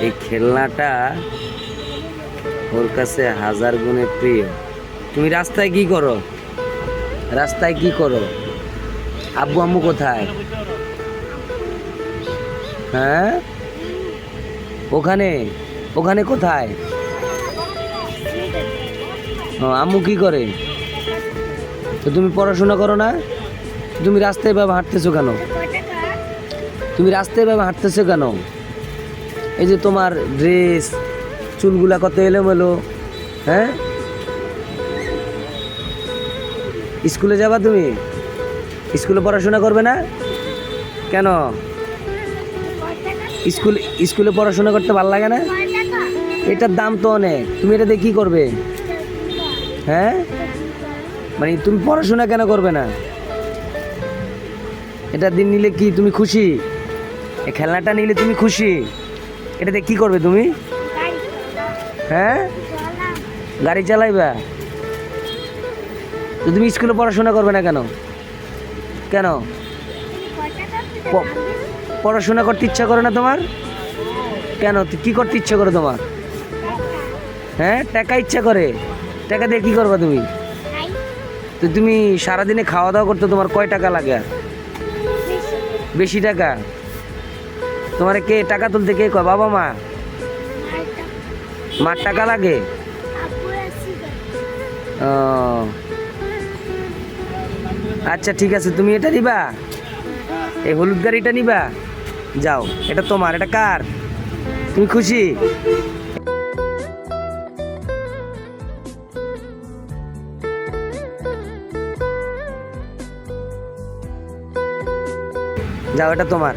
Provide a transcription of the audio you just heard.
এই খেলনাটা ওর কাছে হাজার গুণে প্রিয়। তুমি রাস্তায় কি করো? রাস্তায় কি করো? আব্বু আম্মু কোথায়? হ্যাঁ? ওখানে? ওখানে কোথায়? ও, আম্মু কি করে? তো তুমি পড়াশোনা করো না? তুমি রাস্তায় এভাবে হাঁটতেছো কেন? তুমি রাস্তায় এভাবে হাঁটতেছো কেন? এই যে তোমার ড্রেস চুলগুলা কত এলো এলোমেলো হ্যাঁ? স্কুলে যাবা তুমি? স্কুলে পড়াশোনা করবে না? কেন? স্কুল, স্কুলে পড়াশোনা করতে ভালো লাগে না? এটার দাম তো অনেক। তুমি এটা দিয়ে কী করবে? হ্যাঁ? মানে তুমি পড়াশোনা কেন করবে না? এটা দিন নিলে কি তুমি খুশি? খেলনাটা নিলে তুমি খুশি? এটাতে কি করবে তুমি? হ্যাঁ? গাড়ি চালাইবা? তো তুমি স্কুলে পড়াশোনা করবে না কেন? কেন? পড়াশোনা করতে ইচ্ছা করে না তোমার? কেন? কি করতে ইচ্ছা করে তোমার? হ্যাঁ? টাকা ইচ্ছা করে। টাকা দিয়ে কি করবা তুমি? তো তুমি সারাদিনে খাওয়া দাওয়া করতে তোমার কয় টাকা লাগে? বেশি টাকা? তোমার কে টাকা তুলতে কে কয়? বাবা মা? মার টাকা লাগে? ও। আচ্ছা ঠিক আছে, তুমি এটা নিবা? এই হলুদ গাড়িটা নিবা? যাও, এটা তোমার, এটা কার? তুমি খুশি? যাও, এটা তোমার।